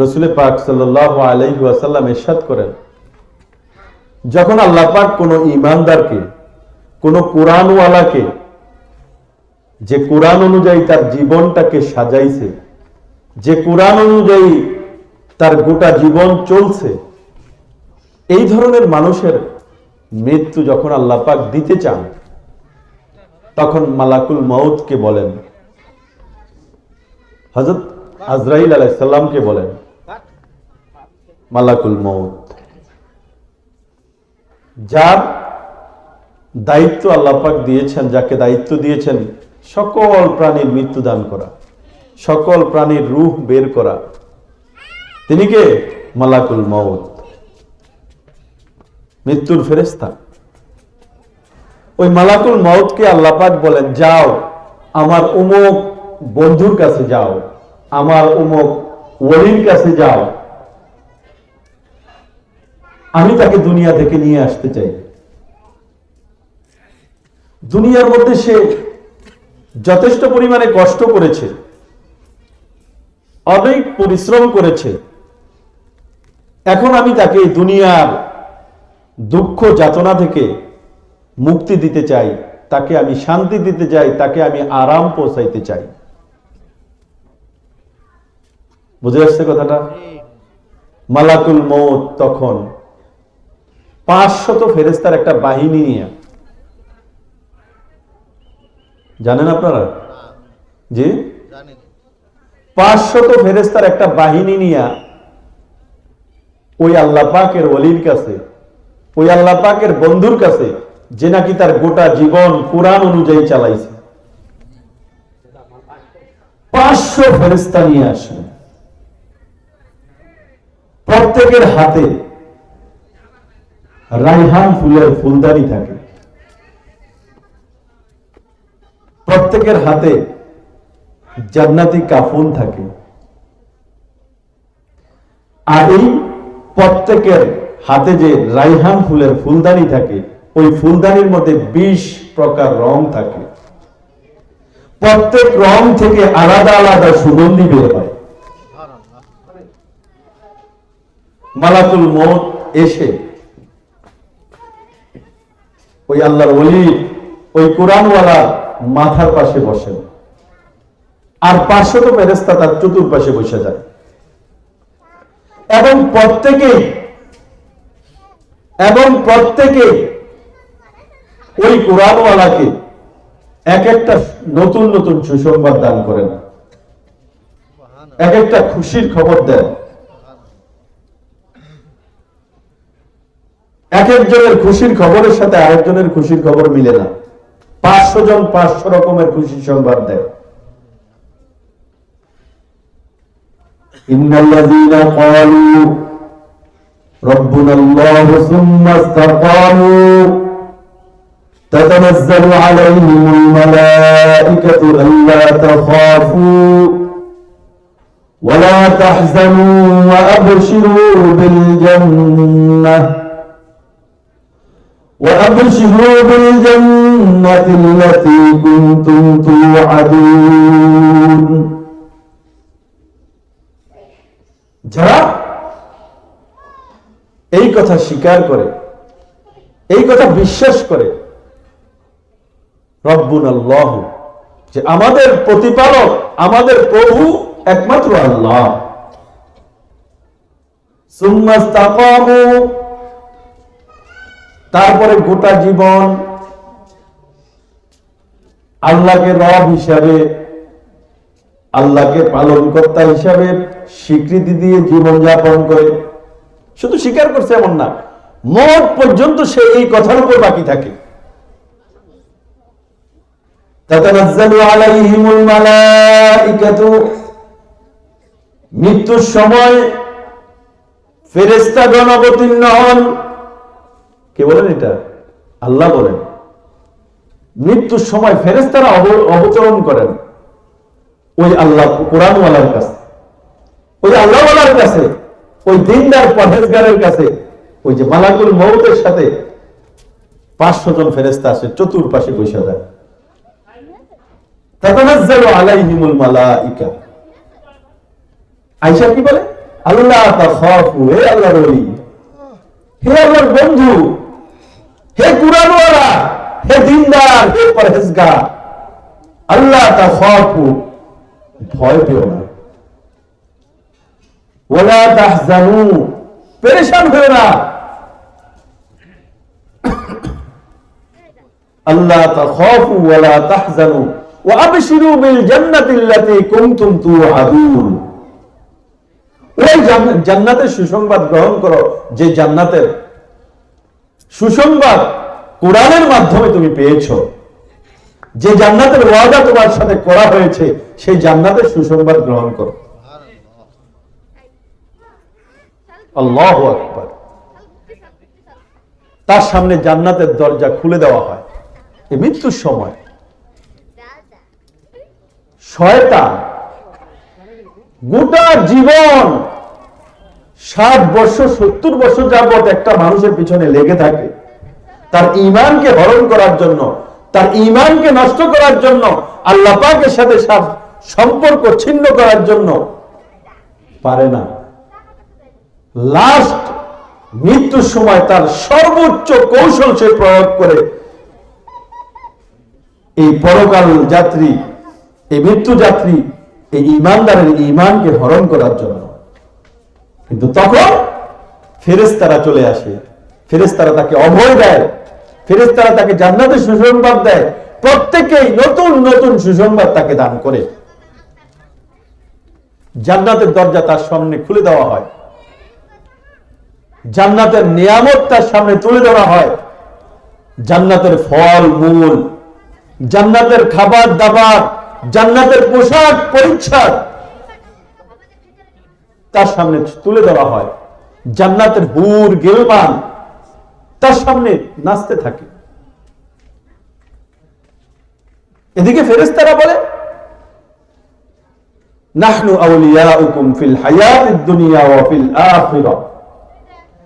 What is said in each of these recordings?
রসুলের পাক সাল্লাহ এরশাদ করেন, যখন আল্লাহ পাক কোনো ইমানদারকে কোনো কোরআনওয়ালাকে, যে কোরআন অনুযায়ী তার জীবনটাকে সাজাইছে, যে কোরআন অনুযায়ী তার গোটা জীবন চলছে, এই ধরনের মানুষের মৃত্যু যখন আল্লাহ পাক দিতে চান, তখন মালাকুল মৌতকে বলেন হজরত আজরাইল আলাইসাল্লামকে বলেন মালাকুল মৌত যার দায়িত্ব আল্লাহ পাক দিয়েছেন, যাকে দায়িত্ব দিয়েছেন সকল প্রাণীর মৃত্যু দান করা, সকল প্রাণীর রুহ বের করা, তিনি কে? মালাকুল মৌত মৃত্যুর ফেরেস্তা ওই মালাকুল মৌতকে আল্লাহ পাক বলেন, যাও, আমার উমুক বন্ধুর কাছে যাও, আমার উমুক ওলির কাছে যাও আমি তাকে দুনিয়া থেকে নিয়ে আসতে চাই। দুনিয়ার মধ্যে সে যথেষ্ট পরিমাণে কষ্ট করেছে অনেক পরিশ্রম করেছে। এখন আমি তাকে দুনিয়ার দুঃখ যাতনা থেকে মুক্তি দিতে চাই তাকে আমি শান্তি দিতে চাই তাকে আমি আরাম পৌঁছাইতে চাই। বুঝে আসছে কথাটা? মালাকুল মৌত তখন পাঁচশত ফেরেস্তার একটা বাহিনী নিয়ে। জানেন আপনারা? জি? পাঁচশত ফেরেস্তার একটা বাহিনী নিয়ে ওই আল্লাহ পাকের অলির কাছে, ওই আল্লাহ পাকের বন্ধুর কাছে, যে নাকি তার গোটা জীবন কোরআন অনুযায়ী চালাইছে। পাঁচশো ফেরেস্তা নিয়ে আসে প্রত্যেকের হাতে রাইহান ফুলের ফুলদানি থাকে। প্রত্যেকের হাতে জান্নাতি কাফন থাকে। আর এই প্রত্যেকের হাতে যে রাইহান ফুলের ফুলদানি থাকে, ওই ফুলদানির মধ্যে বিশ প্রকার রং থাকে। প্রত্যেক রং থেকে আলাদা আলাদা সুগন্ধি বের হয়। মালাকুল মত এসে ওই আল্লাহর ওলি, ওই কোরআনওয়ালা মাথার পাশে বসেন। আর পাঁচশত ফেরেস্তা তার চতুর্পাশে বসে যায়। এবং প্রত্যেকে এবং প্রত্যেকে ওই কোরআনওয়ালাকে এক একটা নতুন নতুন সুসংবাদ দান করেন। এক একটা খুশির খবর দেন। এক একজনের খুশির খবরের সাথে আরেকজনের খুশির খবর মিলে না পাঁচশো জন পাঁচশো রকমের খুশির সংবাদ দেয় إن الذين قالوا ربنا الله ثم استقاموا تتنزل عليهم الملائكة ألا تخافوا ولا تحزنوا وأبشروا بالجنة وأبشروا بالجنة التي كنتم توعدون যারা এই কথা স্বীকার করে এই কথা বিশ্বাস করে রব্বুন আল্লাহ যে আমাদের প্রতিপালক আমাদের প্রভু একমাত্র আল্লাহ সুম্মা ইস্তাকামু, তারপরে গোটা জীবন আল্লাহকে রব হিসাবে, আল্লাহকে পালন কর্তা হিসাবে স্বীকৃতি দিয়ে জীবন যাপন করে। শুধু স্বীকার করছে এমন না, মত পর্যন্ত সে এই কথার উপর বাকি থাকে। মৃত্যুর সময় ফেরেশতাগণ অবতীর্ণ হন। কে বলেন এটা? আল্লাহ বলেন। মৃত্যুর সময় ফেরেশতারা অব- অবতরণ করেন। ওই আল্লাহ, কোরআনওয়ালার কাছে। ওই আল্লাহওয়ালার কাছে। ওই দিনদার পরহেজগারের কাছে। ওই যে মালাকুল মৌতের সাথে পাঁচশো জন ফেরেস্তা আসে, চতুর্পাশে কি বলে? আল্লাহ বন্ধু। হে কুরআনওয়ালা, হে দিনদার, হে পরহেজগার, আল্লাহ তাখাফু ভয় পেও না। ওয়ালা তাহজানু, পেরেশান হয়ে না। আল্লাহ তাখাফু ওয়ালা তাহজানু বিল জান্নাতি আল্লাতী কুনতুম তুআদুন ওই জান্নাতের সুসংবাদ গ্রহণ করো, যে জান্নাতের সুসংবাদ কোরআনের মাধ্যমে তুমি পেয়েছ। যে জান্নাতের ওয়াদা তোমার সাথে করা হয়েছে, সেই জান্নাতের সুসংবাদ গ্রহণ করো। তার সামনে জান্নাতের দরজা খুলে দেওয়া হয়। এই মৃত্যুর সময়। শয়তান গোটা জীবন ষাট বছর, সত্তর বছর যাবত একটা মানুষের পিছনে লেগে থাকে। তার ইমানকে হরণ করার জন্য, তার ইমানকে নষ্ট করার জন্য, আল্লাহ পাকের সাথে সম্পর্ক ছিন্ন করার জন্য পারে না। লাস্ট মৃত্যুর সময় তার সর্বোচ্চ কৌশল সে প্রয়োগ করে এই পরকাল যাত্রী, এই মৃত্যু যাত্রী এই ইমানদারের ইমানকে হরণ করার জন্য। কিন্তু তখন ফেরেস্তারা চলে আসে। ফেরেস্তারা তাকে অভয় দেয়। ফেরেস্তারা তাকে জান্নাতের সুসংবাদ দেয়। প্রত্যেকেই নতুন নতুন সুসংবাদ তাকে দান করে। জান্নাতের দরজা তার সামনে খুলে দেওয়া হয়। জান্নাতের নিয়ামত তার সামনে তুলে দেওয়া হয়। জান্নাতের ফল, মূল, জান্নাতের খাবার দাবার জান্নাতের পোশাক পরিচ্ছদ তার সামনে তুলে দেওয়া হয়। জান্নাতের হুর গেলমান তার সামনে নাচতে থাকে। এদিকে ফেরেশতারা বলে দুনিয়া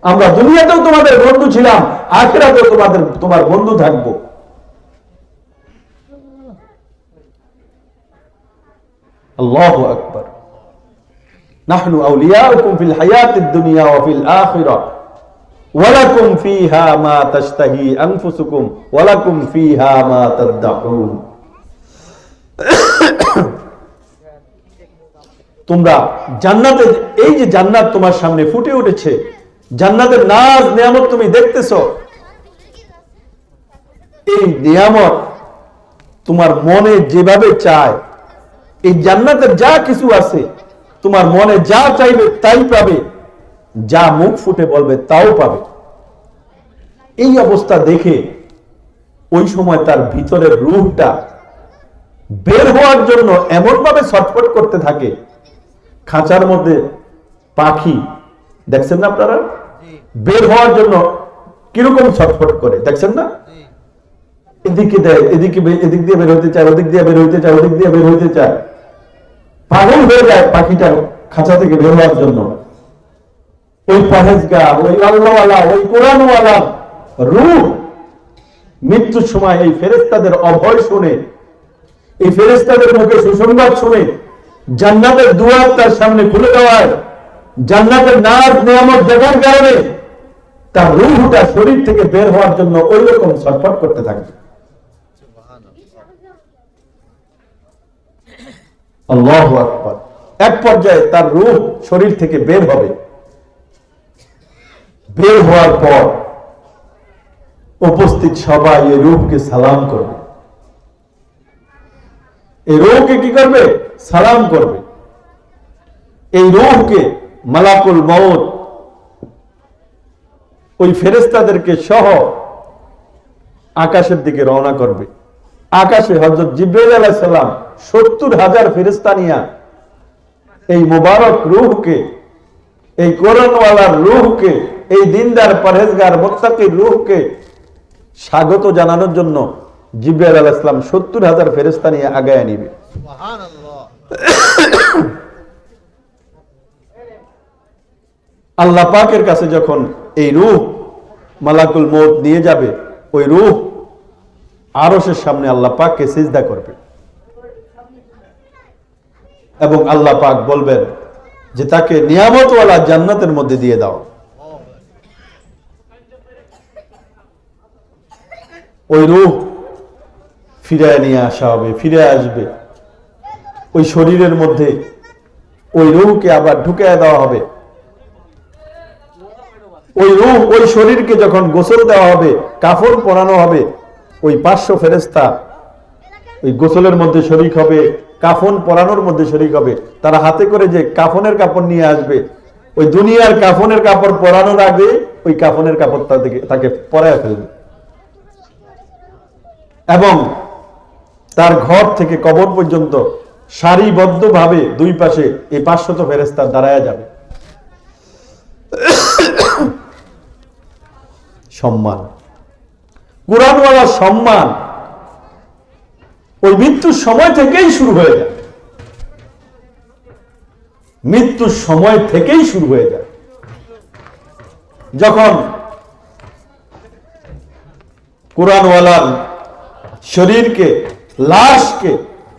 আমরা দুনিয়াতেও তোমাদের বন্ধু ছিলাম, আখিরাতেও তোমাদের, তোমার বন্ধু থাকব। তোমরা জান্নাতে এই যে জান্নাত তোমার সামনে ফুটে উঠেছে, জান্নাতের নাজ নিয়ামত তুমি দেখতেছো, এই নিয়ামত তোমার মনে যেভাবে চায়, এই জান্নাতের যা কিছু আছে তোমার মনে যা চাইবে তাই পাবে যা মুখ ফুটে বলবে তাও পাবে। এই অবস্থা দেখে ওই সময় তার ভিতরের রূহটা বের হওয়ার জন্য এমন ভাবে ছটফট করতে থাকে। খাঁচার মধ্যে পাখি দেখছেন না আপনারা? বের হওয়ার জন্য কীরকম ছটফট করে দেখছেন না? এদিকে দেয় এদিকে এদিক দিয়ে বের হইতে চায় ওদিক দিয়ে বের হইতে চায় ওদিক দিয়ে বের হইতে চায়। পাগল হয়ে যায় পাখিটা খাঁচা থেকে বের হওয়ার জন্য। ওই পরেজগার ওই আল্লাহওয়ালা, ওই কোরআনওয়ালা রূহ মৃত্যুর সময় এই ফেরেস্তাদের অভয় শুনে, এই ফেরেস্তাদের মুখে সুসংবাদ শুনে জান্নাতের দুয়ার তার সামনে খুলে দেওয়ায়, জান্নাতের নাজ নিয়ামত দেখার কারণে তার রুহটা শরীর থেকে বের হওয়ার জন্য ওই রকম ছটফট করতে থাকবে আল্লাহ আকবার। এক পর্যায়ে তার রূহ শরীর থেকে বের হবে। বের হওয়ার পর উপস্থিত সবাই এই রূহকে সালাম করবে। এই রূহকে কি করবে? সালাম করবে। এই রূহকে মালাকুল মৌত ওই ফেরেস্তাদেরকে সহ আকাশের দিকে রওনা করবে। আকাশে হজরত জিব্রাইল সত্তর হাজার ফেরেস্তানিয়া এই মুবারক রূহকে, এই কোরআনওয়ালার রূহকে, এই দিনদার পরহেজগার মোত্তাকির রূহকে স্বাগত জানানোর জন্য জিব্রাইল আলাইহিস সালাম সত্তর হাজার ফেরেস্তা নিয়ে আগায় নিবে। আল্লাহ পাকের কাছে যখন এই রুহ, মালাকুল মৌত নিয়ে যাবে, ওই রূহ আরশের সামনে আল্লাহ পাককে সিজদা করবে এবং আল্লাহ পাক বলবেন যে তাকে নিয়ামতওয়ালা জান্নাতের মধ্যে দিয়ে দাও। ওই রূহ ফিরে নিয়ে আসা হবে, ফিরে আসবে। ওই শরীরের মধ্যে ওই রুহকে আবার ঢুকে দেওয়া হবে। ওই রুহ ওই শরীরকে যখন গোসল দেওয়া হবে, কাফন পরানো হবে ওই পাঁচশো ফেরেস্তা ওই গোসলের মধ্যে শরিক হবে, কাফন পরানোর মধ্যে শরিক হবে। তারা হাতে করে যে কাফনের কাপড় নিয়ে আসবে, ওই দুনিয়ার কাফনের কাপড় পরানোর আগে ওই কাফনের কাপড় তাকে পরায় ফেলবে। এবং তার ঘর থেকে কবর পর্যন্ত সারিবদ্ধভাবে দুই পাশে এই পাঁচশত ফেরেস্তা দাঁড়ায় যাবে। সম্মান। কোরআনওয়ালার সম্মান ওই মৃত্যুর সময় থেকেই শুরু হয়ে যায়। মৃত্যুর সময় থেকেই শুরু হয়ে যায়। যখন কোরআনওয়ালার শরীরকে, লাশকে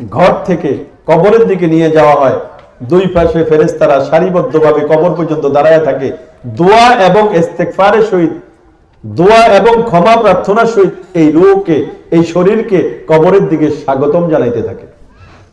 ঘর থেকে কবরের দিকে নিয়ে যাওয়া হয়, দুই পাশে ফেরেস্তারা সারিবদ্ধভাবে কবর পর্যন্ত দাঁড়ায় থাকে, দোয়া এবং ইস্তেকফারের সহিত দোয়া এবং ক্ষমা প্রার্থনা সহিত এই রুহকে এই শরীরকে কবরের দিকে স্বাগতম জানাইতে থাকে।